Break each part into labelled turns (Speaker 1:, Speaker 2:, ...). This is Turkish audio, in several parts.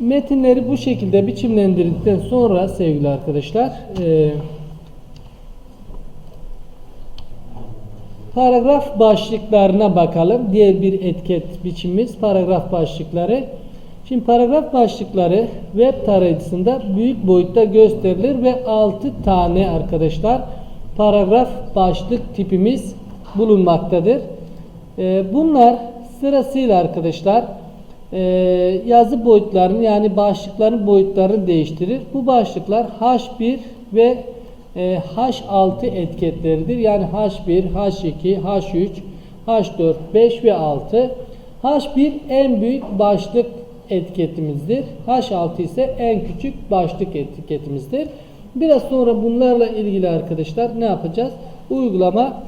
Speaker 1: metinleri bu şekilde biçimlendirdikten sonra sevgili arkadaşlar e, paragraf başlıklarına bakalım. Diğer bir etiket biçimimiz paragraf başlıkları. Şimdi paragraf başlıkları web tarayıcısında büyük boyutta gösterilir ve 6 tane arkadaşlar paragraf başlık tipimiz bulunmaktadır. Ee, bunlar sırasıyla arkadaşlar e, yazı boyutlarını yani başlıkların boyutlarını değiştirir. Bu başlıklar H1 ve e, H6 etiketleridir. Yani H1, H2, H3, H4, 5 ve 6. H1 en büyük başlık etiketimizdir. H6 ise en küçük başlık etiketimizdir. Biraz sonra bunlarla ilgili arkadaşlar ne yapacağız? Uygulama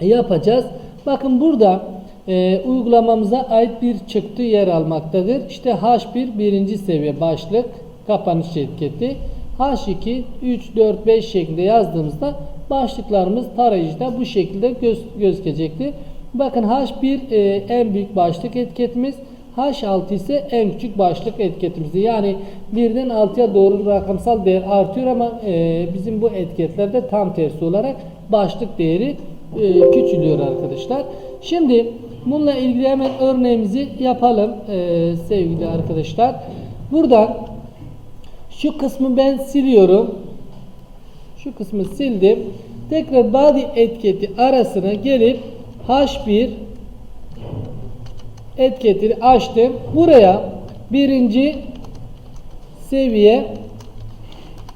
Speaker 1: yapacağız. Bakın burada e, uygulamamıza ait bir çıktı yer almaktadır. İşte H1 birinci seviye başlık kapanış etiketi. H2 3 4 5 şeklinde yazdığımızda başlıklarımız tarayıcıda bu şekilde göz, gözükecektir. Bakın H1 e, en büyük başlık etiketimiz. H6 ise en küçük başlık etiketimizdi. Yani birden 6'ya doğru rakamsal değer artıyor ama e, bizim bu etiketlerde tam tersi olarak başlık değeri e, küçülüyor arkadaşlar. Şimdi bununla ilgili hemen örneğimizi yapalım e, sevgili arkadaşlar. Buradan şu kısmı ben siliyorum. Şu kısmı sildim. Tekrar body etiketi arasına gelip H1 etiketini açtım. Buraya birinci seviye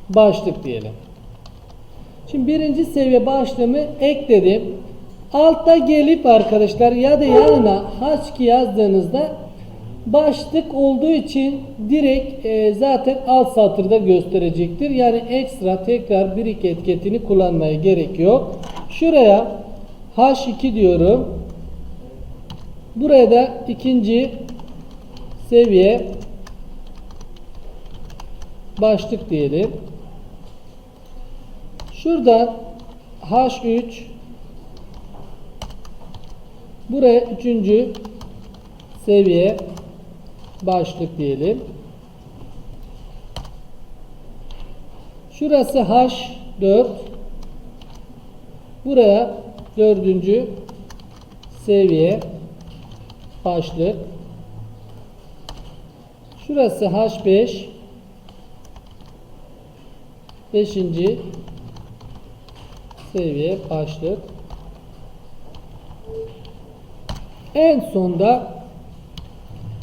Speaker 1: başlık diyelim. Şimdi birinci seviye başlığımı ekledim. Altta gelip arkadaşlar ya da yanına H2 yazdığınızda başlık olduğu için direkt e, zaten alt satırda gösterecektir. Yani ekstra tekrar bir iki etiketini kullanmaya gerek yok. Şuraya H2 diyorum. Buraya da ikinci seviye başlık diyelim. Şurada H3 buraya üçüncü seviye başlık diyelim. Şurası H4 buraya dördüncü seviye başlık. Şurası H5 beşinci seviye başlık. En sonda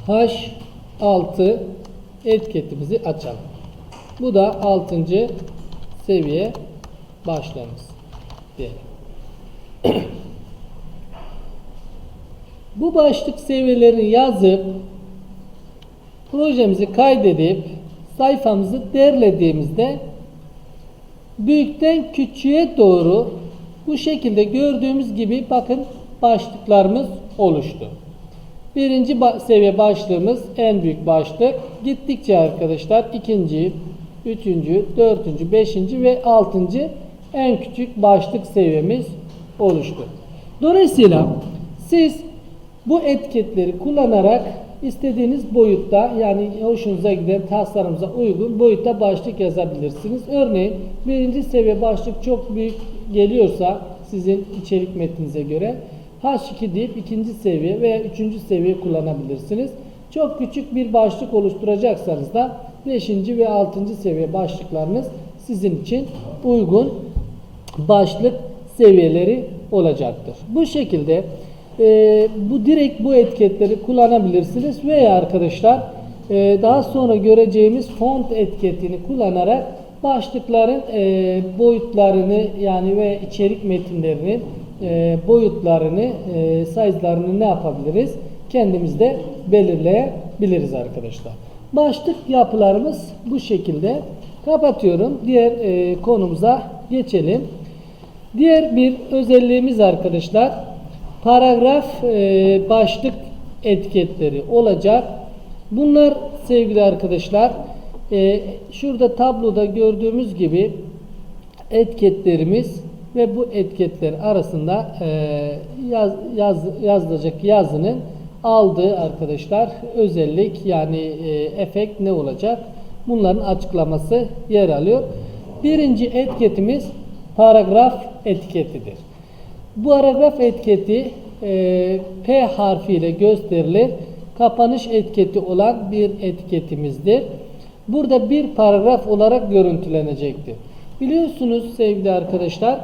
Speaker 1: H6 etiketimizi açalım. Bu da 6. seviye başlığımız diyelim. Bu başlık seviyelerini yazıp projemizi kaydedip sayfamızı derlediğimizde büyükten küçüğe doğru bu şekilde gördüğümüz gibi bakın başlıklarımız oluştu. Birinci seviye başlığımız en büyük başlık. Gittikçe arkadaşlar ikinci, üçüncü, dördüncü, beşinci ve altıncı en küçük başlık seviyemiz oluştu. Dolayısıyla siz bu etiketleri kullanarak istediğiniz boyutta yani hoşunuza giden tasarımıza uygun boyutta başlık yazabilirsiniz. Örneğin birinci seviye başlık çok büyük geliyorsa sizin içerik metninize göre H2 deyip ikinci seviye veya üçüncü seviye kullanabilirsiniz. Çok küçük bir başlık oluşturacaksanız da 5. ve 6. seviye başlıklarınız sizin için uygun başlık seviyeleri olacaktır. Bu şekilde e, bu direkt bu etiketleri kullanabilirsiniz veya arkadaşlar e, daha sonra göreceğimiz font etiketini kullanarak başlıkların e, boyutlarını yani ve içerik metinlerinin e, boyutlarını, e, size'larını ne yapabiliriz? Kendimiz de belirleyebiliriz arkadaşlar. Başlık yapılarımız bu şekilde. Kapatıyorum. Diğer e, konumuza geçelim. Diğer bir özelliğimiz arkadaşlar paragraf e, başlık etiketleri olacak. Bunlar sevgili arkadaşlar e, şurada tabloda gördüğümüz gibi etiketlerimiz ve bu etiketler arasında e, yaz, yaz, yazılacak yazının aldığı arkadaşlar özellik yani e, efekt ne olacak? Bunların açıklaması yer alıyor. Birinci etiketimiz paragraf etiketidir. Bu paragraf etiketi e, P harfiyle gösterilir. Kapanış etiketi olan bir etiketimizdir. Burada bir paragraf olarak görüntülenecektir. Biliyorsunuz sevgili arkadaşlar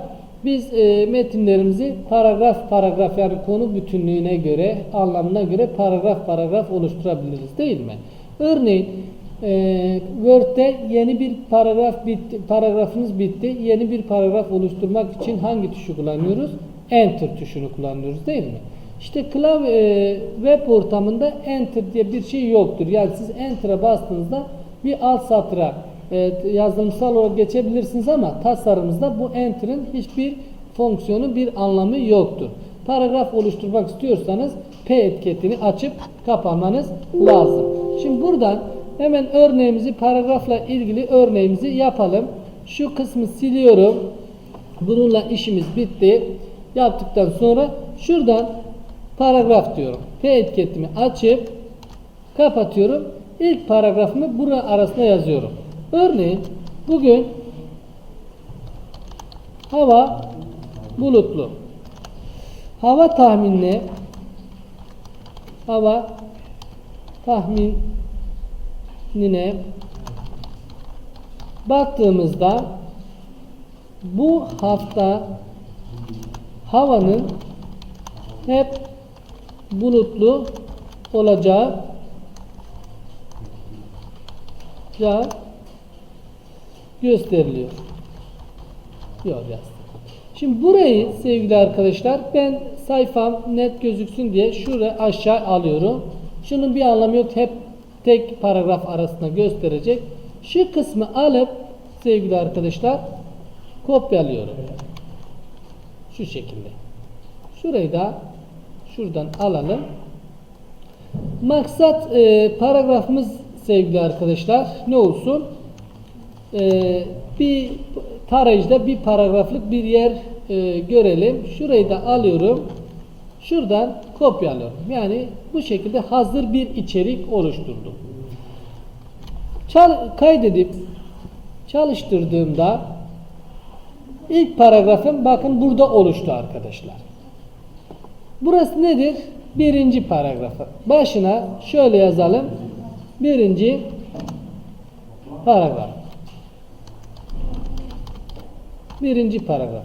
Speaker 1: biz e, metinlerimizi paragraf paragraf yani konu bütünlüğüne göre anlamına göre paragraf paragraf oluşturabiliriz değil mi? Örneğin e, Word'de yeni bir paragraf bitti, paragrafınız bitti. Yeni bir paragraf oluşturmak için hangi tuşu kullanıyoruz? Enter tuşunu kullanıyoruz değil mi? İşte klavye e, web ortamında enter diye bir şey yoktur. Yani siz enter'a bastığınızda bir alt satıra e, yazılımsal olarak geçebilirsiniz ama tasarımımızda bu enter'ın hiçbir fonksiyonu, bir anlamı yoktur. Paragraf oluşturmak istiyorsanız P etiketini açıp kapamanız lazım. Şimdi buradan hemen örneğimizi paragrafla ilgili örneğimizi yapalım. Şu kısmı siliyorum. Bununla işimiz bitti. Yaptıktan sonra şuradan paragraf diyorum. P etiketimi açıp kapatıyorum. İlk paragrafımı bura arasına yazıyorum. Örneğin bugün hava bulutlu. Hava tahminine hava tahminine baktığımızda bu hafta havanın hep bulutlu olacağı ya gösteriliyor. Yazdım. Şimdi burayı sevgili arkadaşlar ben sayfam net gözüksün diye şuraya aşağı alıyorum. Şunun bir anlamı yok. Hep tek paragraf arasında gösterecek. Şu kısmı alıp sevgili arkadaşlar kopyalıyorum. Şu şekilde. Şurayı da şuradan alalım. Maksat e, paragrafımız sevgili arkadaşlar ne olsun? E, bir tarayıcıda bir paragraflık bir yer e, görelim. Şurayı da alıyorum. Şuradan kopyalıyorum. Yani bu şekilde hazır bir içerik oluşturdum. Çal kaydedip çalıştırdığımda ilk paragrafım bakın burada oluştu arkadaşlar. Burası nedir? Birinci paragrafı. Başına şöyle yazalım. Birinci paragraf. Birinci paragraf.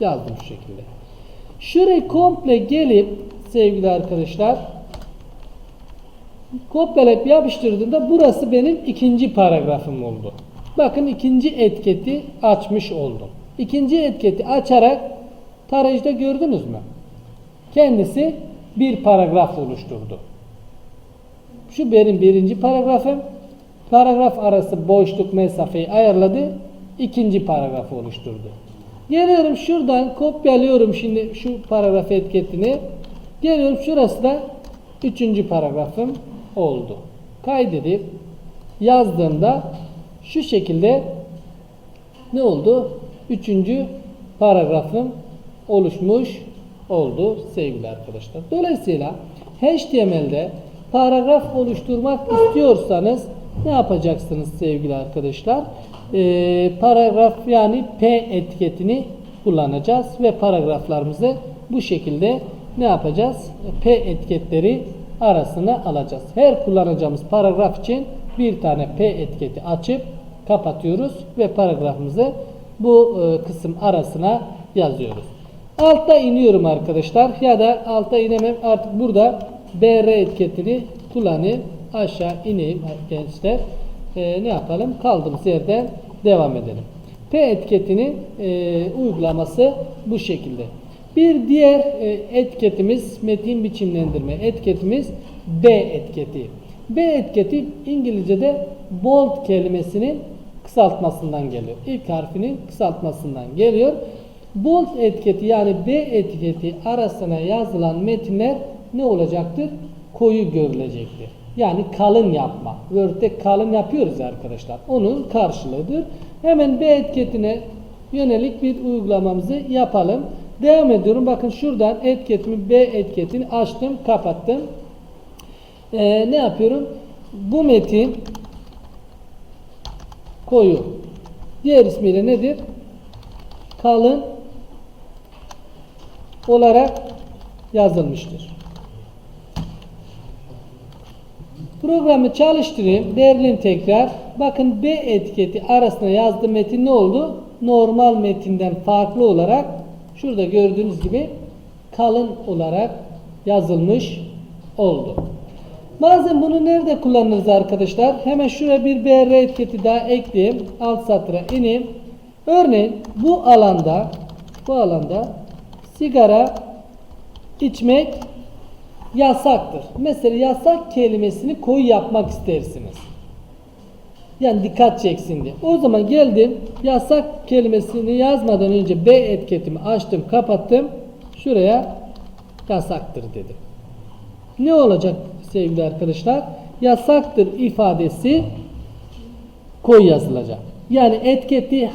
Speaker 1: Yazdım şu şekilde. Şurayı komple gelip sevgili arkadaşlar kopyalayıp yapıştırdığımda burası benim ikinci paragrafım oldu. Bakın ikinci etiketi açmış oldum. İkinci etiketi açarak tarayıcıda gördünüz mü? Kendisi bir paragraf oluşturdu. Şu benim birinci paragrafım. Paragraf arası boşluk mesafeyi ayarladı. İkinci paragrafı oluşturdu. Geliyorum şuradan kopyalıyorum şimdi şu paragraf etiketini. Geliyorum şurası da üçüncü paragrafım oldu. Kaydedip yazdığımda şu şekilde ne oldu? Üçüncü paragrafım oluşmuş oldu sevgili arkadaşlar. Dolayısıyla HTML'de paragraf oluşturmak istiyorsanız ne yapacaksınız sevgili arkadaşlar? Ee, paragraf yani P etiketini kullanacağız ve paragraflarımızı bu şekilde ne yapacağız? P etiketleri arasına alacağız. Her kullanacağımız paragraf için bir tane P etiketi açıp kapatıyoruz ve paragrafımızı bu e, kısım arasına yazıyoruz. Altta iniyorum arkadaşlar ya da altta inemem artık burada BR etiketini kullanayım aşağı ineyim gençler e, ne yapalım kaldığımız yerden devam edelim. P etiketinin e, uygulaması bu şekilde. Bir diğer e, etiketimiz metin biçimlendirme etiketimiz B etiketi. B etiketi İngilizce'de bold kelimesinin kısaltmasından geliyor. İlk harfinin kısaltmasından geliyor. Bold etiketi yani B etiketi arasına yazılan metinler ne olacaktır? Koyu görülecektir. Yani kalın yapma. Word'de kalın yapıyoruz arkadaşlar. Onun karşılığıdır. Hemen B etiketine yönelik bir uygulamamızı yapalım. Devam ediyorum. Bakın şuradan etiketimi B etiketini açtım, kapattım. Ee, ne yapıyorum? Bu metin koyu. Diğer ismiyle nedir? Kalın olarak yazılmıştır. Programı çalıştırayım. Derleyeyim tekrar. Bakın B etiketi arasında yazdığım metin ne oldu? Normal metinden farklı olarak şurada gördüğünüz gibi kalın olarak yazılmış oldu. Bazen bunu nerede kullanırız arkadaşlar? Hemen şuraya bir BR etiketi daha ekleyeyim. Alt satıra ineyim. Örneğin bu alanda bu alanda sigara içmek yasaktır. Mesela yasak kelimesini koyu yapmak istersiniz. Yani dikkat çeksin diye. O zaman geldim yasak kelimesini yazmadan önce B etiketimi açtım kapattım. Şuraya yasaktır dedim. Ne olacak sevgili arkadaşlar? Yasaktır ifadesi koyu yazılacak. Yani etiketi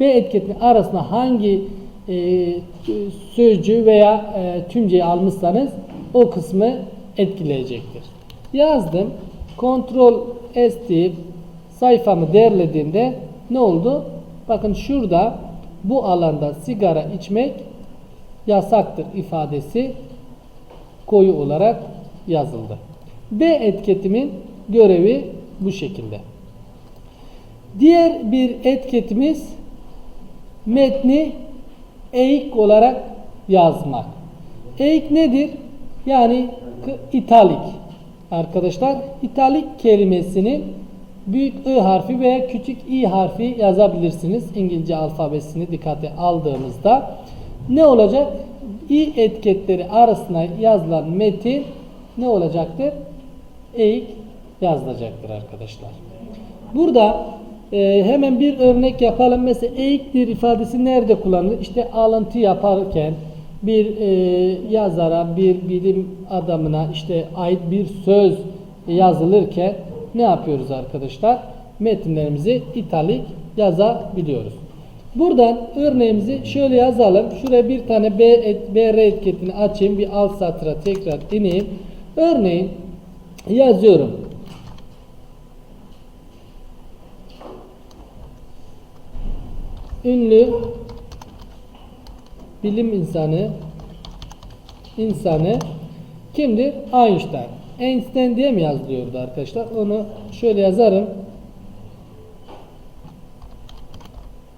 Speaker 1: B etiketinin arasında hangi e, sözcüğü veya e, tümceyi almışsanız o kısmı etkileyecektir. Yazdım. Ctrl S deyip sayfamı derlediğimde ne oldu? Bakın şurada bu alanda sigara içmek yasaktır ifadesi koyu olarak yazıldı. B etiketimin görevi bu şekilde. Diğer bir etiketimiz metni eğik olarak yazmak. Eğik nedir? Yani italik. Arkadaşlar italik kelimesini büyük I harfi veya küçük i harfi yazabilirsiniz. İngilizce alfabesini dikkate aldığımızda ne olacak? i etiketleri arasında yazılan metin ne olacaktır? Eğik yazılacaktır arkadaşlar. Burada e, hemen bir örnek yapalım. Mesela eğiktir ifadesi nerede kullanılır? İşte alıntı yaparken bir e, yazara, bir bilim adamına işte ait bir söz yazılırken ne yapıyoruz arkadaşlar? Metinlerimizi italik yazabiliyoruz. Buradan örneğimizi şöyle yazalım. Şuraya bir tane B et, BR etiketini açayım. Bir alt satıra tekrar ineyim. Örneğin yazıyorum. ünlü bilim insanı insanı kimdir? Einstein. Einstein diye mi yazılıyordu arkadaşlar? Onu şöyle yazarım.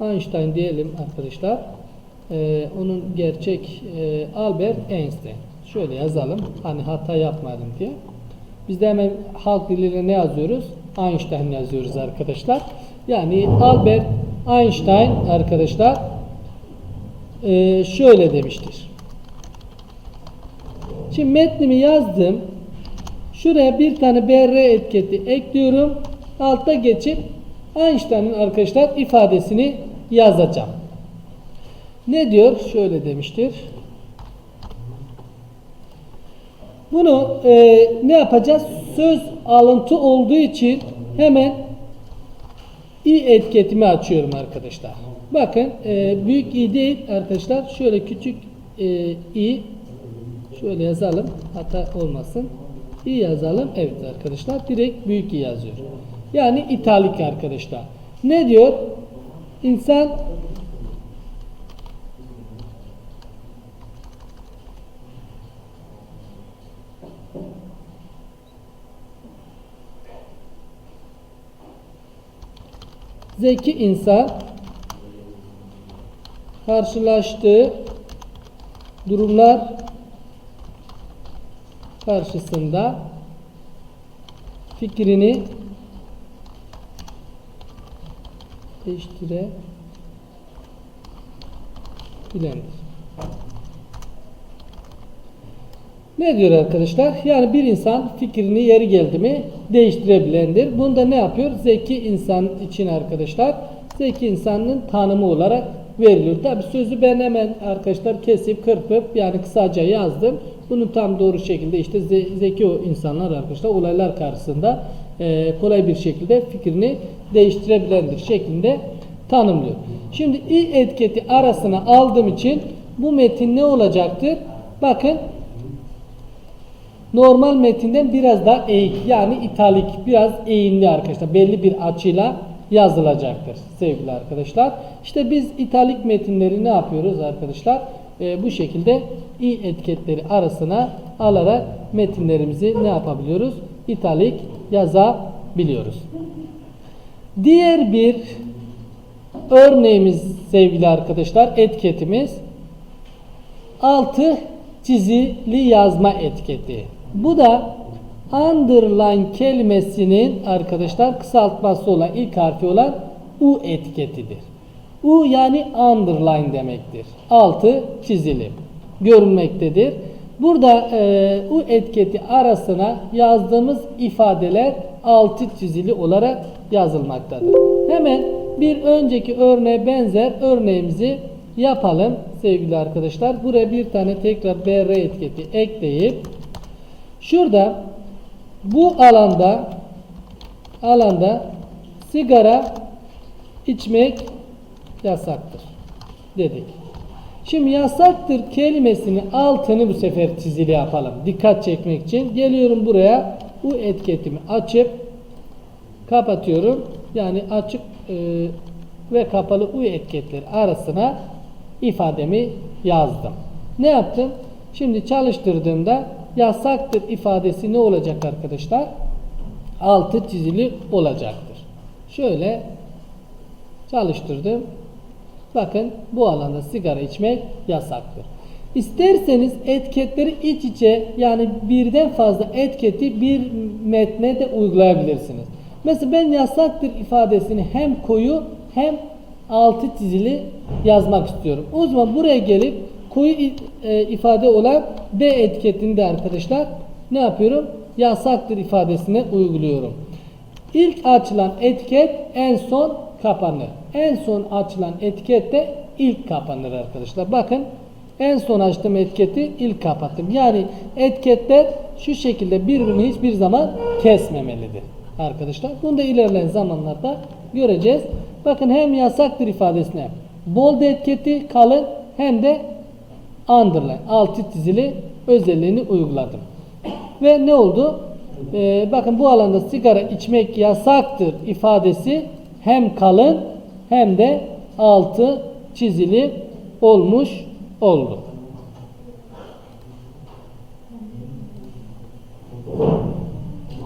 Speaker 1: Einstein diyelim arkadaşlar. Ee, onun gerçek e, Albert Einstein. Şöyle yazalım. Hani hata yapmayalım diye. Biz de hemen halk diliyle ne yazıyoruz? Einstein yazıyoruz arkadaşlar. Yani Albert Einstein arkadaşlar e, şöyle demiştir. Şimdi metnimi yazdım. Şuraya bir tane BR etiketi ekliyorum. Altta geçip Einstein'ın arkadaşlar ifadesini yazacağım. Ne diyor? Şöyle demiştir. Bunu e, ne yapacağız? Söz alıntı olduğu için hemen i etiketimi açıyorum arkadaşlar. Bakın e, büyük i değil arkadaşlar. Şöyle küçük e, i şöyle yazalım. Hata olmasın. i yazalım. Evet arkadaşlar. Direkt büyük i yazıyor. Yani italik arkadaşlar. Ne diyor? İnsan zeki insan karşılaştığı durumlar karşısında fikrini değiştirebilendir. Ne diyor arkadaşlar? Yani bir insan fikrini yeri geldi mi değiştirebilendir. Bunda ne yapıyor? Zeki insan için arkadaşlar zeki insanın tanımı olarak veriliyor. Tabi sözü ben hemen arkadaşlar kesip kırpıp yani kısaca yazdım. Bunu tam doğru şekilde işte ze- zeki insanlar arkadaşlar olaylar karşısında e, kolay bir şekilde fikrini değiştirebilendir şeklinde tanımlıyor. Şimdi i etiketi arasına aldığım için bu metin ne olacaktır? Bakın Normal metinden biraz daha eğik yani italik biraz eğimli arkadaşlar. Belli bir açıyla yazılacaktır sevgili arkadaşlar. İşte biz italik metinleri ne yapıyoruz arkadaşlar? Ee, bu şekilde i etiketleri arasına alarak metinlerimizi ne yapabiliyoruz? İtalik yazabiliyoruz. Diğer bir örneğimiz sevgili arkadaşlar etiketimiz altı çizili yazma etiketi. Bu da underline kelimesinin arkadaşlar kısaltması olan ilk harfi olan U etiketidir. U yani underline demektir. Altı çizili görünmektedir. Burada e, U etiketi arasına yazdığımız ifadeler altı çizili olarak yazılmaktadır. Hemen bir önceki örneğe benzer örneğimizi yapalım sevgili arkadaşlar. Buraya bir tane tekrar BR etiketi ekleyip şurada bu alanda alanda sigara içmek yasaktır dedik. Şimdi yasaktır kelimesini altını bu sefer çizili yapalım. Dikkat çekmek için geliyorum buraya bu etiketimi açıp kapatıyorum. Yani açık e, ve kapalı u etiketleri arasına ifademi yazdım. Ne yaptım? Şimdi çalıştırdığımda yasaktır ifadesi ne olacak arkadaşlar? Altı çizili olacaktır. Şöyle çalıştırdım. Bakın bu alanda sigara içmek yasaktır. İsterseniz etiketleri iç içe yani birden fazla etiketi bir metne de uygulayabilirsiniz. Mesela ben yasaktır ifadesini hem koyu hem altı çizili yazmak istiyorum. O zaman buraya gelip koyu e, ifade olan B etiketinde arkadaşlar ne yapıyorum? Yasaktır ifadesine uyguluyorum. İlk açılan etiket en son kapanır. En son açılan etiket de ilk kapanır arkadaşlar. Bakın en son açtığım etiketi ilk kapattım. Yani etiketler şu şekilde birbirini hiçbir zaman kesmemelidir arkadaşlar. Bunu da ilerleyen zamanlarda göreceğiz. Bakın hem yasaktır ifadesine bold etiketi kalın hem de underline altı çizili özelliğini uyguladım. Ve ne oldu? Ee, bakın bu alanda sigara içmek yasaktır ifadesi hem kalın hem de altı çizili olmuş oldu.